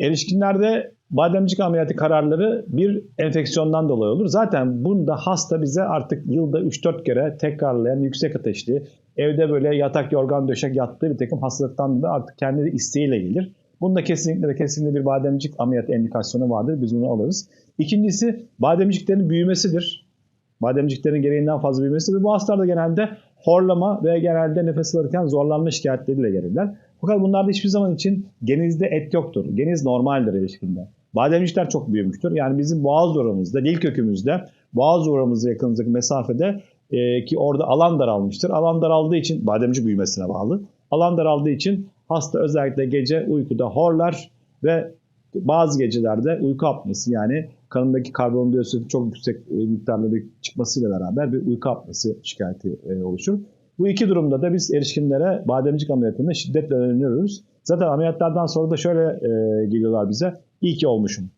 Erişkinlerde bademcik ameliyatı kararları bir enfeksiyondan dolayı olur. Zaten bunda hasta bize artık yılda 3-4 kere tekrarlayan yüksek ateşli, evde böyle yatak yorgan döşek yattığı bir takım hastalıktan da artık kendi isteğiyle gelir. Bunda kesinlikle ve kesinlikle bir bademcik ameliyat endikasyonu vardır. Biz bunu alırız. İkincisi bademciklerin büyümesidir. Bademciklerin gereğinden fazla büyümesi ve bu hastalarda genelde horlama ve genelde nefes alırken zorlanma şikayetleriyle gelirler. Fakat bunlarda hiçbir zaman için genizde et yoktur. Geniz normaldir ilişkinde. Bademcikler çok büyümüştür. Yani bizim boğaz oramızda, dil kökümüzde, boğaz oramızda yakınındaki mesafede e, ki orada alan daralmıştır. Alan daraldığı için bademcik büyümesine bağlı. Alan daraldığı için hasta özellikle gece uykuda horlar ve bazı gecelerde uyku apnesi yani kanındaki karbondioksit çok yüksek e, miktarlarda çıkmasıyla beraber bir uyku apnesi şikayeti e, oluşur. Bu iki durumda da biz erişkinlere bademcik ameliyatını şiddetle öneriyoruz. Zaten ameliyatlardan sonra da şöyle e, geliyorlar bize. İyi ki olmuşum.